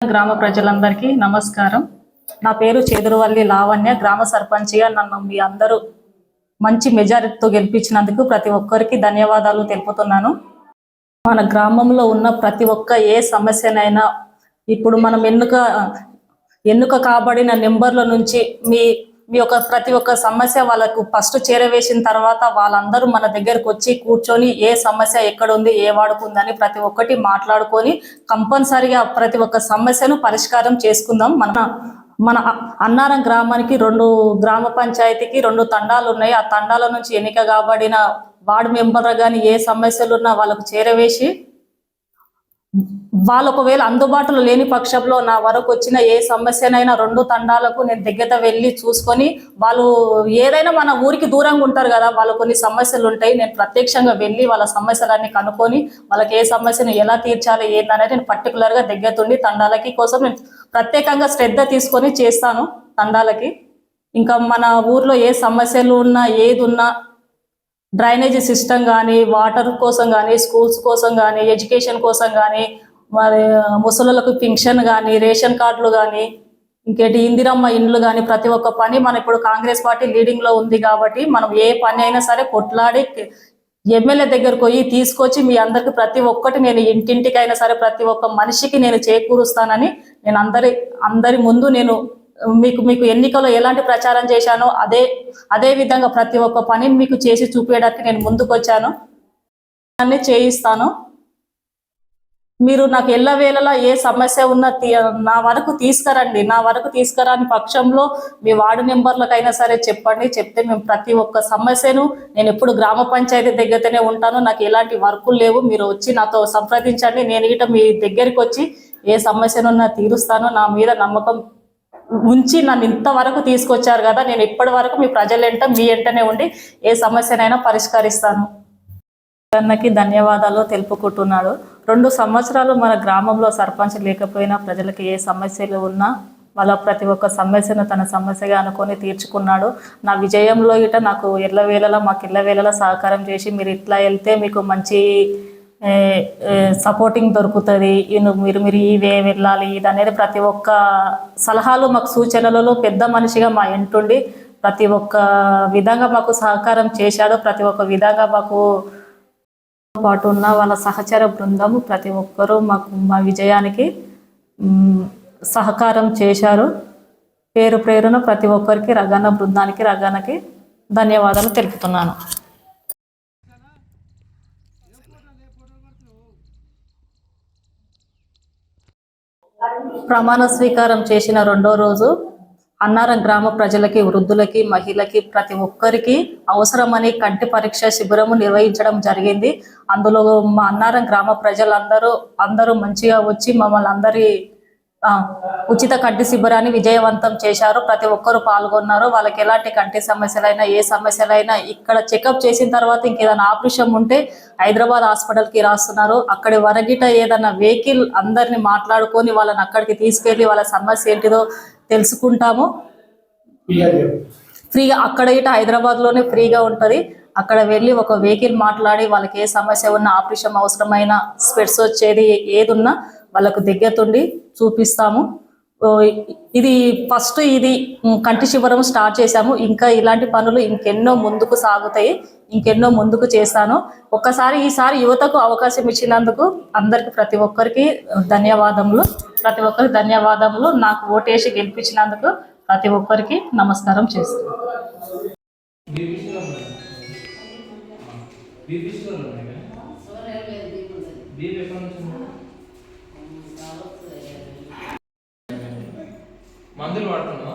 గ్రామ ప్రజలందరికీ నమస్కారం. నా పేరు చేదురువల్లి లావణ్య గ్రామ సర్పంచ్గా నన్ను మీ అందరూ మంచి మెజారిటీతో గెలిపించినందుకు ప్రతి ఒక్కరికి ధన్యవాదాలు తెలుపుతున్నాను. మన గ్రామంలో ఉన్న ప్రతి ఒక్క ఏ సమస్యనైనా ఇప్పుడు మనం ఎన్నుక ఎన్నుక కాబడిన నెంబర్ల నుంచి మీ మీ యొక్క ప్రతి ఒక్క సమస్య వాళ్ళకు ఫస్ట్ చేరవేసిన తర్వాత వాళ్ళందరూ మన దగ్గరకు వచ్చి కూర్చొని ఏ సమస్య ఎక్కడ ఉంది ఏ వాడుకుందని ప్రతి ఒక్కటి మాట్లాడుకొని కంపల్సరిగా ప్రతి ఒక్క సమస్యను పరిష్కారం చేసుకుందాం. మన మన అన్నారం గ్రామానికి రెండు గ్రామ పంచాయతీకి రెండు తండాలు ఉన్నాయి. ఆ తండాల నుంచి ఎన్నిక కాబడిన వార్డు మెంబర్ కానీ ఏ సమస్యలు ఉన్నా వాళ్ళకు చేరవేసి వాళ్ళు ఒకవేళ అందుబాటులో లేని పక్షంలో నా వరకు వచ్చిన ఏ సమస్యనైనా రెండు తండాలకు నేను దగ్గర వెళ్ళి చూసుకొని వాళ్ళు ఏదైనా మన ఊరికి దూరంగా ఉంటారు కదా వాళ్ళు కొన్ని సమస్యలు ఉంటాయి నేను ప్రత్యక్షంగా వెళ్ళి వాళ్ళ సమస్యలన్నీ కనుక్కొని వాళ్ళకి ఏ సమస్యను ఎలా తీర్చాలి ఏందనేది నేను పర్టికులర్గా దగ్గరతుండి తండాలకి కోసం నేను ప్రత్యేకంగా శ్రద్ధ తీసుకొని చేస్తాను తండాలకి. ఇంకా మన ఊర్లో ఏ సమస్యలు ఉన్నా ఏది ఉన్నా డ్రైనేజీ సిస్టమ్ కానీ వాటర్ కోసం కానీ స్కూల్స్ కోసం కానీ ఎడ్యుకేషన్ కోసం కానీ మరి ముసలులకు పింఛన్ కానీ రేషన్ కార్డులు కానీ ఇంకేంటి ఇందిరమ్మ ఇండ్లు కానీ ప్రతి ఒక్క పని మన ఇప్పుడు కాంగ్రెస్ పార్టీ లీడింగ్లో ఉంది కాబట్టి మనం ఏ పని అయినా సరే కొట్లాడి ఎమ్మెల్యే దగ్గరకు పోయి తీసుకొచ్చి మీ అందరికి ప్రతి ఒక్కటి నేను ఇంటింటికైనా సరే ప్రతి ఒక్క మనిషికి నేను చేకూరుస్తానని నేను అందరి అందరి ముందు నేను మీకు మీకు ఎన్నికలో ఎలాంటి ప్రచారం చేశానో అదే అదే విధంగా ప్రతి ఒక్క పనిని మీకు చేసి చూపించడానికి నేను ముందుకు వచ్చాను అన్ని చేయిస్తాను. మీరు నాకు ఎల్లవేళలా ఏ సమస్య ఉన్నా తీ- నా వరకు తీసుకురండి. నా వరకు తీసుకురాని పక్షంలో మీ వార్డు నెంబర్లకైనా సరే చెప్పండి. చెప్తే మేము ప్రతి ఒక్క సమస్యను నేను ఎప్పుడు గ్రామ పంచాయతీ దగ్గరనే ఉంటాను. నాకు ఎలాంటి వర్కులు లేవు. మీరు వచ్చి నాతో సంప్రదించండి. నేను ఇట మీ దగ్గరికి వచ్చి ఏ సమస్యనున్నా తీరుస్తాను. నా మీద నమ్మకం ఉంచి నన్ను ఇంతవరకు తీసుకొచ్చారు కదా నేను ఇప్పటి వరకు మీ ప్రజలేంట మీ ఎంటనే ఉండి ఏ సమస్యనైనా పరిష్కరిస్తాను. అన్నకి ధన్యవాదాలు తెలుపుకుంటున్నాడు. రెండు సంవత్సరాలు మన గ్రామంలో సర్పంచ్ లేకపోయినా ప్రజలకు ఏ సమస్యలు ఉన్నా వాళ్ళ ప్రతి ఒక్క సమస్యను తన సమస్యగా అనుకొని తీర్చుకున్నాడు. నా విజయంలో ఇట నాకు ఎల్లవేళలా మాకు ఎల్లవేళలా సహకారం చేసి మీరు ఇట్లా వెళ్తే మీకు మంచి సపోర్టింగ్ దొరుకుతుంది. మీరు మీరు ఇవే వెళ్ళాలి ఇది అనేది ప్రతి ఒక్క సలహాలు మాకు సూచనలలో పెద్ద మనిషిగా మా ఇంటుండి ప్రతి ఒక్క విధంగా మాకు సహకారం చేశాడు. ప్రతి ఒక్క విధంగా మాకు పాటు ఉన్న వాళ్ళ సహచర బృందం ప్రతి ఒక్కరూ మాకు మా విజయానికి సహకారం చేశారు. పేరు ప్రేరణ ప్రతి ఒక్కరికి రగన బృందానికి రగనకి ధన్యవాదాలు తెలుపుతున్నాను. ప్రమాణ స్వీకారం చేసిన రెండో రోజు అన్నారం గ్రామ ప్రజలకి వృద్ధులకి మహిళలకి ప్రతి ఒక్కరికి అవసరమని కంటి పరీక్ష శిబిరము నిర్వహించడం జరిగింది. అందులో మా అన్నారం గ్రామ ప్రజలందరూ అందరూ మంచిగా వచ్చి మమ్మల్ని అందరి ఉచిత కంటి శిబిరాన్ని విజయవంతం చేశారు. ప్రతి ఒక్కరు పాల్గొన్నారు. వాళ్ళకి ఎలాంటి కంటి సమస్యలైనా ఏ సమస్యలైనా ఇక్కడ చెకప్ చేసిన తర్వాత ఇంకేదైనా ఆపరేషన్ ఉంటే హైదరాబాద్ హాస్పిటల్కి రాస్తున్నారు. అక్కడి వరగిట ఏదైనా వెహికల్ అందరిని మాట్లాడుకొని వాళ్ళని అక్కడికి తీసుకెళ్ళి వాళ్ళ సమస్య ఏంటిదో తెలుసుకుంటాము. ఫ్రీగా అక్కడ ఇట హైదరాబాద్లోనే ఫ్రీగా ఉంటుంది. అక్కడ వెళ్ళి ఒక వెహికల్ మాట్లాడి వాళ్ళకి ఏ సమస్య ఉన్నా ఆపరేషన్ అవసరమైన స్పెట్స్ వచ్చేది ఏది ఉన్నా వాళ్ళకు దగ్గరతుండి చూపిస్తాము. ఇది ఫస్ట్ ఇది కంటి శిబిరం స్టార్ట్ చేశాము. ఇంకా ఇలాంటి పనులు ఇంకెన్నో ముందుకు సాగుతాయి. ఇంకెన్నో ముందుకు చేస్తాను. ఒక్కసారి ఈసారి యువతకు అవకాశం ఇచ్చినందుకు అందరికి ప్రతి ఒక్కరికి ధన్యవాదములు. ప్రతి ఒక్కరికి ధన్యవాదములు. నాకు ఓటేసి గెలిపించినందుకు ప్రతి ఒక్కరికి నమస్కారం చేస్తున్నాను బీపీ షుగర్ ఉన్నాయి బీపీ ఎప్పటి నుంచి ఉంది? మందులు వాడుతున్నావా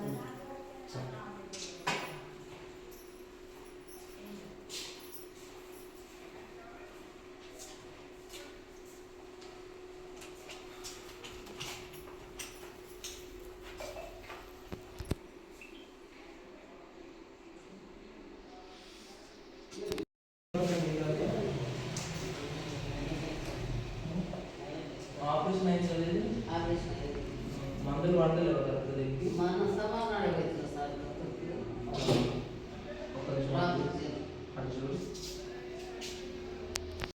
మందులు వాడతలేవు కరెక్ట్ దీనికి మన